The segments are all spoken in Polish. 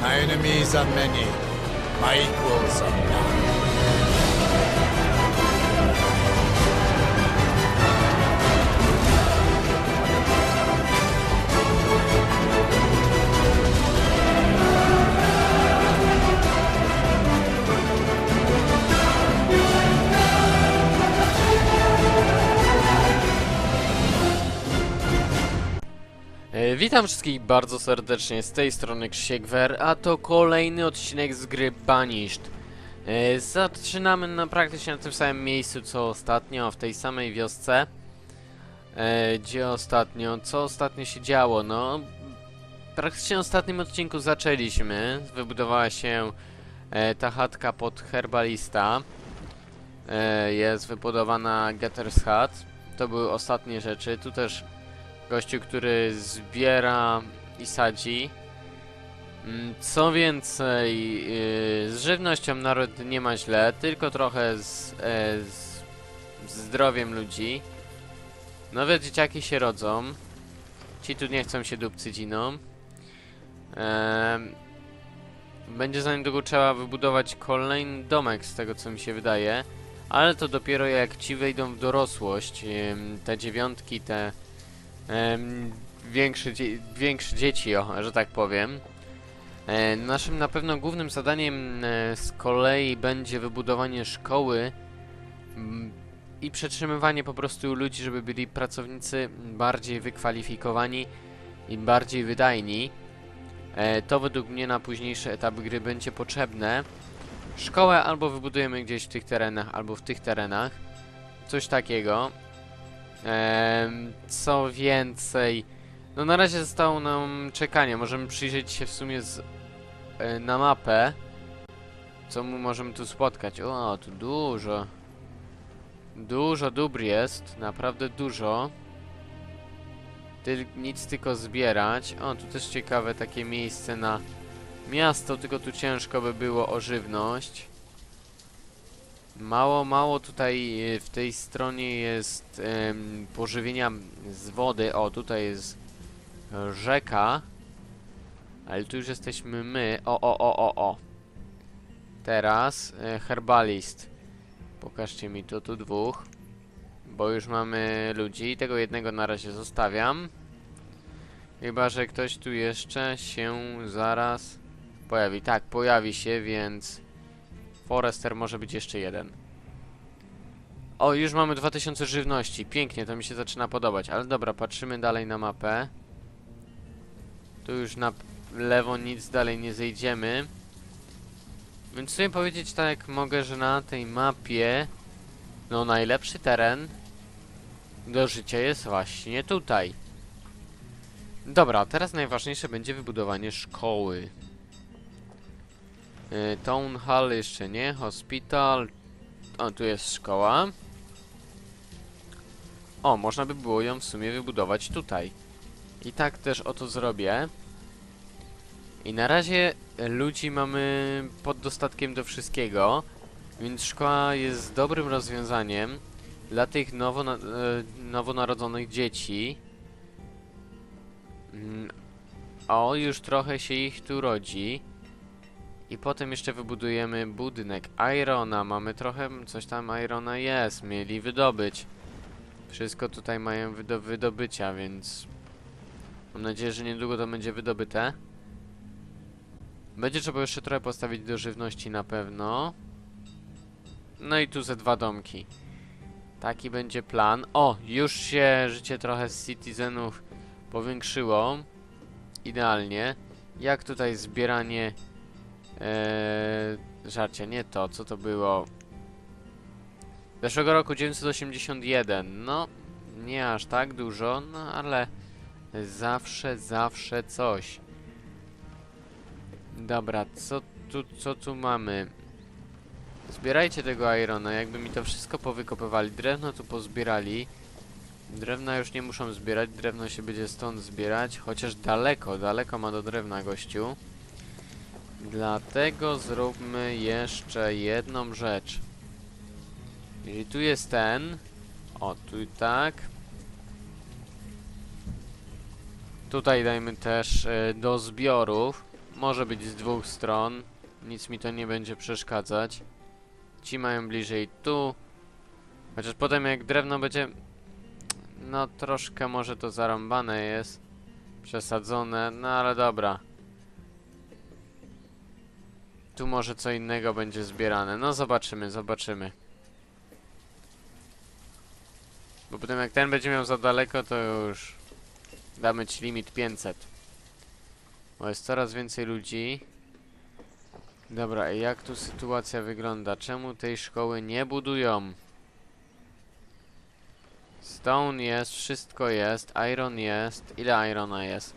My enemies are many. My equals are none. Witam wszystkich bardzo serdecznie, z tej strony Krzysiek Wer, a to kolejny odcinek z gry Banished. E, Zaczynamy na praktycznie na tym samym miejscu co ostatnio, w tej samej wiosce. E, Gdzie ostatnio, co ostatnio się działo, no... Praktycznie w ostatnim odcinku zaczęliśmy, wybudowała się e, ta chatka pod herbalista. E, Jest wybudowana Getter's Hut, to były ostatnie rzeczy, tu też Gościu, który zbiera i sadzi. Mm, Co więcej, yy, z żywnością naród nie ma źle, tylko trochę z, e, z, zdrowiem ludzi. Nowe dzieciaki się rodzą. Ci tu nie chcą się. Em, będzie za niedługo trzeba wybudować kolejny domek, z tego co mi się wydaje. Ale to dopiero jak ci wejdą w dorosłość. Te dziewiątki, te dzie większe dzieci, o, że tak powiem. Naszym na pewno głównym zadaniem e, z kolei będzie wybudowanie szkoły i przetrzymywanie po prostu ludzi, żeby byli pracownicy bardziej wykwalifikowani i bardziej wydajni. E, to według mnie na późniejszy etap gry będzie potrzebne. Szkołę albo wybudujemy gdzieś w tych terenach, albo w tych terenach. Coś takiego. Em, co więcej, no na razie zostało nam czekanie. Możemy przyjrzeć się w sumie z, e, na mapę. Co mu możemy tu spotkać? O, tu dużo. Dużo dóbr jest, naprawdę dużo. Tyl, nic tylko zbierać. O, tu też ciekawe takie miejsce na miasto, tylko tu ciężko by było o żywność. Mało, mało tutaj e, w tej stronie jest em, pożywienia z wody. O, tutaj jest rzeka. Ale tu już jesteśmy my. O, o, o, o, o. Teraz e, herbalist. Pokażcie mi to tu dwóch. Bo już mamy ludzi. Tego jednego na razie zostawiam. Chyba, że ktoś tu jeszcze się zaraz pojawi. Tak, pojawi się, więc... Forester może być jeszcze jeden. O, już mamy 2000 żywności. Pięknie, to mi się zaczyna podobać. Ale dobra, patrzymy dalej na mapę. Tu już na lewo nic dalej nie zejdziemy. Więc sobie powiedzieć tak mogę, że na tej mapie no najlepszy teren do życia jest właśnie tutaj. Dobra, teraz najważniejsze będzie wybudowanie szkoły. Y, Town Hall jeszcze nie, Hospital. O, tu jest szkoła. O, można by było ją w sumie wybudować tutaj. I tak też oto zrobię. I na razie ludzi mamy pod dostatkiem do wszystkiego, więc szkoła jest dobrym rozwiązaniem dla tych nowo, e, nowonarodzonych dzieci. Mm, O, już trochę się ich tu rodzi. I potem jeszcze wybudujemy budynek Irona. Mamy trochę, coś tam Irona jest, mieli wydobyć. Wszystko tutaj mają do wydobycia, więc mam nadzieję, że niedługo to będzie wydobyte. Będzie trzeba jeszcze trochę postawić do żywności na pewno. No i tu ze dwa domki. Taki będzie plan. O, już się życie trochę z citizenów powiększyło. Idealnie. Jak tutaj zbieranie Eee, żarcie, nie to, co to było? Zeszłego roku 981, no nie aż tak dużo, no ale zawsze, zawsze coś. Dobra, co tu, co tu mamy? Zbierajcie tego irona, jakby mi to wszystko powykopywali. Drewno tu pozbierali. Drewna już nie muszą zbierać, drewno się będzie stąd zbierać, chociaż daleko, daleko ma do drewna gościu. Dlatego zróbmy jeszcze jedną rzecz. Jeżeli tu jest ten. O, tu tak. Tutaj dajmy też e, do zbiorów. może być z dwóch stron. Nic mi to nie będzie przeszkadzać. Ci mają bliżej tu. Chociaż potem jak drewno będzie... No troszkę może to zarąbane jest. Przesadzone, no ale dobra. Tu może co innego będzie zbierane. No zobaczymy, zobaczymy. Bo potem jak ten będzie miał za daleko, to już damy ci limit 500. Bo jest coraz więcej ludzi. Dobra, jak tu sytuacja wygląda? Czemu tej szkoły nie budują? Stone jest, wszystko jest, iron jest. Ile irona jest?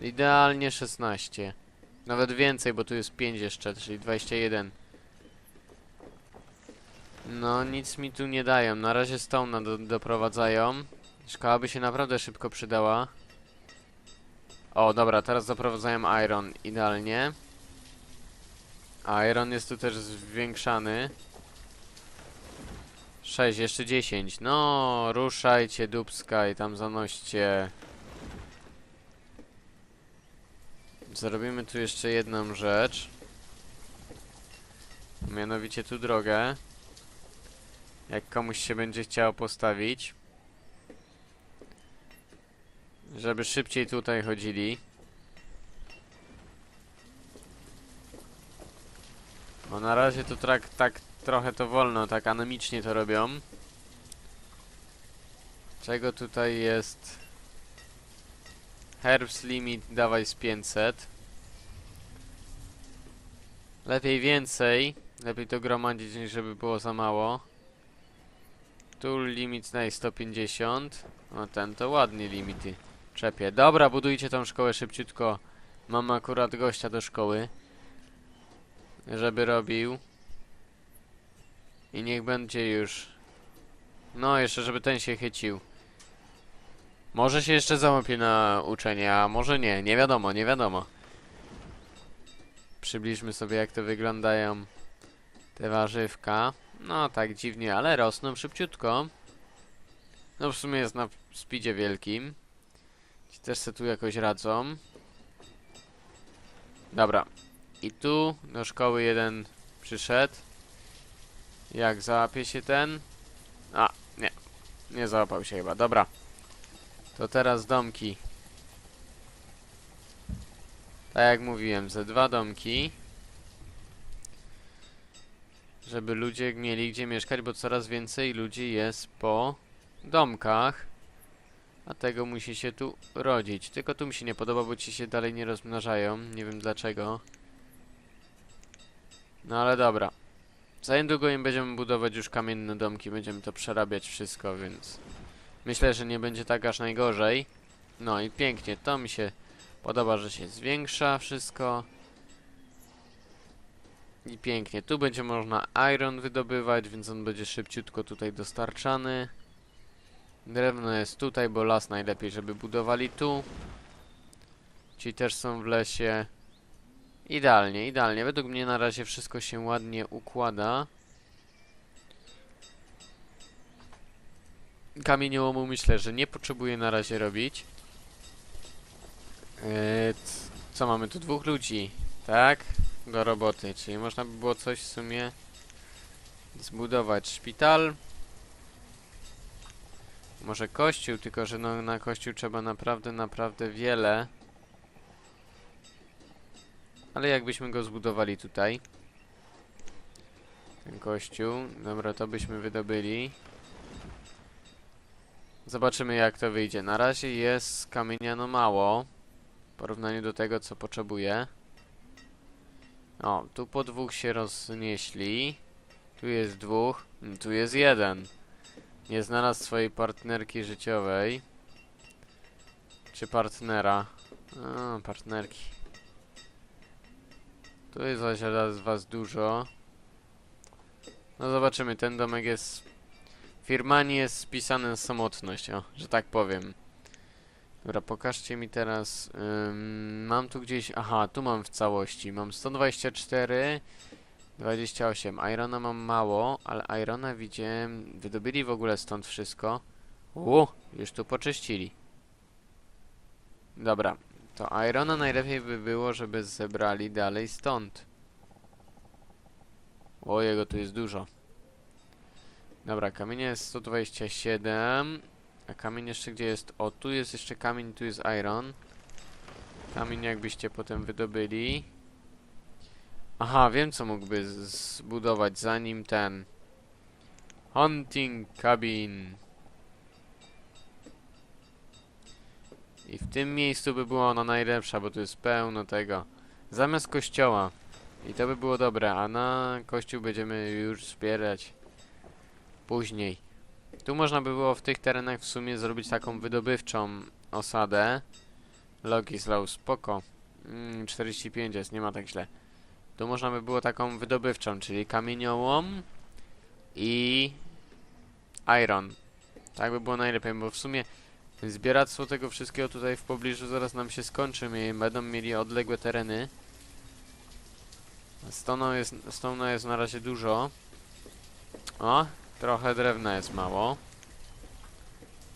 Idealnie 16. Nawet więcej, bo tu jest 5 jeszcze, czyli 21. No, nic mi tu nie dają. Na razie Stone'a do, doprowadzają. Szkoła by się naprawdę szybko przydała. O, dobra, teraz doprowadzają Iron. Idealnie. Iron jest tu też zwiększany. 6, jeszcze 10. No, ruszajcie, dubska i tam zanoście. Zrobimy tu jeszcze jedną rzecz. Mianowicie tu drogę. Jak komuś się będzie chciało postawić. Żeby szybciej tutaj chodzili. Bo na razie to tak, tak trochę to wolno, tak anemicznie to robią. Czego tutaj jest? Herbs limit dawaj z 500. Lepiej więcej. Lepiej to gromadzić niż żeby było za mało. Tu limit daj 150. No ten to ładnie limity. Czepie. Dobra, budujcie tą szkołę szybciutko. Mam akurat gościa do szkoły. Żeby robił. I niech będzie już. No, jeszcze żeby ten się chycił. Może się jeszcze załapie na uczenie, a może nie. Nie wiadomo, nie wiadomo. Przybliżmy sobie jak to wyglądają te warzywka. No tak dziwnie, ale rosną szybciutko. No w sumie jest na speedzie wielkim. Ci też se tu jakoś radzą. Dobra. I tu do szkoły jeden przyszedł. Jak załapie się ten? A, nie. Nie załapał się chyba. Dobra. To teraz domki. Tak jak mówiłem, ze dwa domki. Żeby ludzie mieli gdzie mieszkać, bo coraz więcej ludzi jest po domkach. A tego musi się tu rodzić. Tylko tu mi się nie podoba, bo ci się dalej nie rozmnażają. Nie wiem dlaczego. No ale dobra. Za niedługo im będziemy budować już kamienne domki, będziemy to przerabiać wszystko, więc myślę, że nie będzie tak aż najgorzej. No i pięknie, to mi się podoba, że się zwiększa wszystko. I pięknie, tu będzie można iron wydobywać, więc on będzie szybciutko tutaj dostarczany. Drewno jest tutaj, bo las najlepiej, żeby budowali tu. Ci też są w lesie. Idealnie, idealnie. Według mnie na razie wszystko się ładnie układa. Kamieniołomu myślę, że nie potrzebuję na razie robić. C- co mamy tu? Dwóch ludzi, tak? Do roboty, czyli można by było coś w sumie zbudować. Szpital. Może kościół, tylko że no, na kościół trzeba naprawdę, naprawdę wiele. Ale jakbyśmy go zbudowali tutaj. Ten kościół. Dobra, to byśmy wydobyli. Zobaczymy jak to wyjdzie. Na razie jest kamienia no mało. W porównaniu do tego co potrzebuję. O, tu po dwóch się roznieśli. Tu jest dwóch. mm, Tu jest jeden. Nie znalazł swojej partnerki życiowej. Czy partnera. A, partnerki. Tu jest zaś z was dużo. No zobaczymy, ten domek jest... Firmani jest spisany na samotność, o, że tak powiem. Dobra, pokażcie mi teraz... Ym, mam tu gdzieś... Aha, tu mam w całości. Mam 124... 28. Irona mam mało, ale Irona widziałem... Wydobili w ogóle stąd wszystko. U, już tu poczyścili. Dobra, To Irona najlepiej by było, żeby zebrali dalej stąd. O, jego tu jest dużo. Dobra, kamienie jest 127. A kamień jeszcze gdzie jest? O, tu jest jeszcze kamień, tu jest iron. Kamień jakbyście potem wydobyli. Aha, wiem co mógłby zbudować zanim ten... Hunting cabin. I w tym miejscu by była ona najlepsza, bo tu jest pełno tego. Zamiast kościoła. I to by było dobre, a na kościół będziemy już zbierać później. Tu można by było w tych terenach w sumie zrobić taką wydobywczą osadę. Logislow, spoko. Mm, 45 jest, nie ma tak źle. Tu można by było taką wydobywczą, czyli kamieniołom i iron. Tak by było najlepiej, bo w sumie zbieractwo tego wszystkiego tutaj w pobliżu zaraz nam się skończy. My będą mieli odległe tereny. Stonu jest, stonu jest na razie dużo. O, trochę drewna jest mało.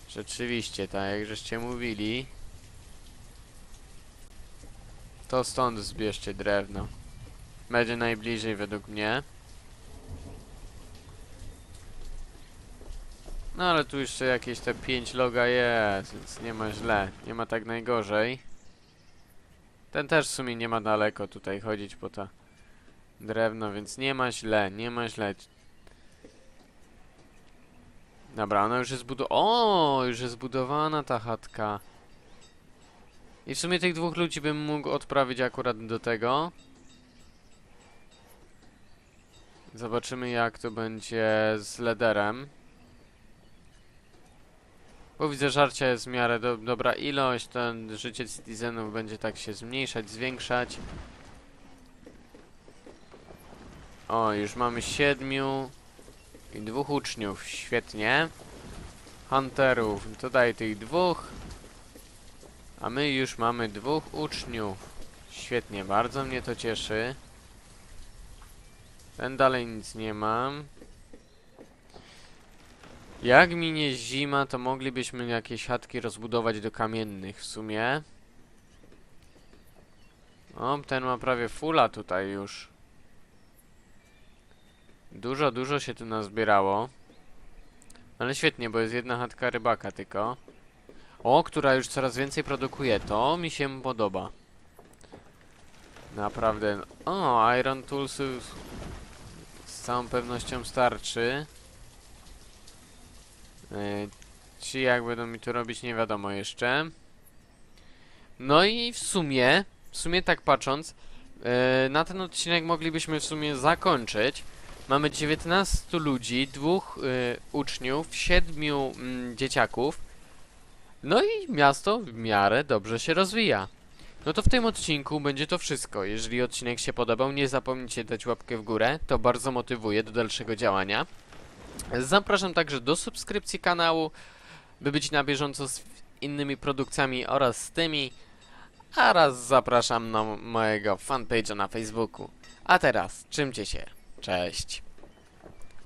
Rzeczywiście, tak jak żeście mówili. To stąd zbierzcie drewno. Będzie najbliżej według mnie. No ale tu jeszcze jakieś te 5 loga jest, więc nie ma źle. Nie ma tak najgorzej. Ten też w sumie nie ma daleko tutaj chodzić po to drewno, więc nie ma źle, nie ma źle. Dobra, ona już jest zbudowana. O, już jest zbudowana ta chatka. I w sumie tych dwóch ludzi bym mógł odprawić akurat do tego. Zobaczymy jak to będzie z lederem. Bo widzę, żarcia jest w miarę do, dobra ilość, ten życie citizenów będzie tak się zmniejszać, zwiększać. O, już mamy siedmiu i dwóch uczniów, świetnie. Hunterów, dodaj tych dwóch. A my już mamy dwóch uczniów. Świetnie, bardzo mnie to cieszy. Ten dalej nic nie mam. Jak minie zima, to moglibyśmy jakieś chatki rozbudować do kamiennych w sumie. O, ten ma prawie fulla tutaj już. Dużo, dużo się tu nazbierało. Ale świetnie, bo jest jedna chatka rybaka tylko. O, która już coraz więcej produkuje. To mi się podoba. Naprawdę. O, Iron Toolsów z całą pewnością starczy. Yy, ci jak będą mi tu robić, nie wiadomo jeszcze. No i w sumie, w sumie tak patrząc, yy, na ten odcinek moglibyśmy w sumie zakończyć. Mamy 19 ludzi, dwóch y, uczniów, siedmiu mm, dzieciaków. No i miasto w miarę dobrze się rozwija. No to w tym odcinku będzie to wszystko. Jeżeli odcinek się podobał, nie zapomnijcie dać łapkę w górę. To bardzo motywuje do dalszego działania. Zapraszam także do subskrypcji kanału, by być na bieżąco z innymi produkcjami oraz z tymi. A raz zapraszam na mojego fanpage'a na Facebooku. A teraz, czymcie się. Cześć.